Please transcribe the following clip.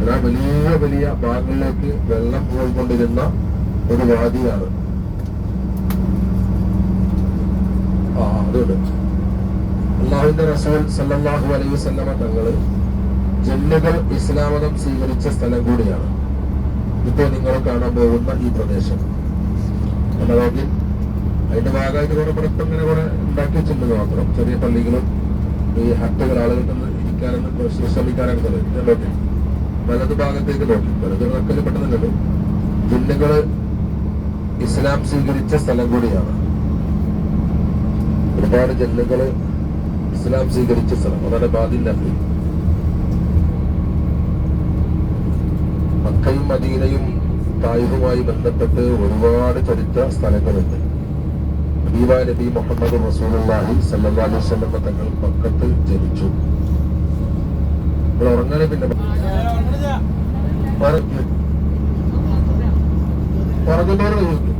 എന്നാൽ വലിയ വലിയ ഭാഗങ്ങളിലേക്ക് വെള്ളം പോയിക്കൊണ്ടിരുന്ന ഒരു വാദിയാണ് ആ അതുണ്ട്. അള്ളാഹുവിന്റെ റസൂൽ സല്ലല്ലാഹു അലൈഹി വസല്ലമ തങ്ങൾ ജന്നുകൾ ഇസ്ലാമതം സ്വീകരിച്ച സ്ഥലം കൂടിയാണ്. ഇപ്പോൾ നിങ്ങൾ കാണാൻ പോകുന്ന ഈ പ്രദേശം. അല്ലാതെ അതിന്റെ ഭാഗമായിട്ട് കുറെ പുറത്ത് ഇങ്ങനെ കുറെ ഉണ്ടാക്കി വെച്ചിട്ടുണ്ട് മാത്രം. ചെറിയ പള്ളികളും ഈ ഹട്ടുകൾ ആളുകൾക്ക് ഒന്ന് ഇരിക്കാനൊന്ന് ശ്രമിക്കാനൊക്കെ നോക്കി വലത് ഭാഗത്തേക്ക് നോക്കി. വലത് നക്കൽ പെട്ടെന്നല്ലോ ജില്ലകൾ ഇസ്ലാം സ്വീകരിച്ച സ്ഥലം കൂടിയാണ്. ഒരുപാട് ജില്ലകൾ ഇസ്ലാം സ്വീകരിച്ച സ്ഥലം. അതാണ് ബാദിന്റെ മക്കയും മദീനയും തായിഫുമായി ബന്ധപ്പെട്ട് ഒരുപാട് ചരിത്ര സ്ഥലങ്ങളുണ്ട്. ഹബീബ നബി മുഹമ്മദ് റസൂലുള്ളാഹി സല്ലാ അലൈഹി വസല്ലം തങ്ങൾ മക്കത്ത് ഉറങ്ങാനെ പിന്നെ പറഞ്ഞു? പറഞ്ഞതോടെ ചോദിക്കും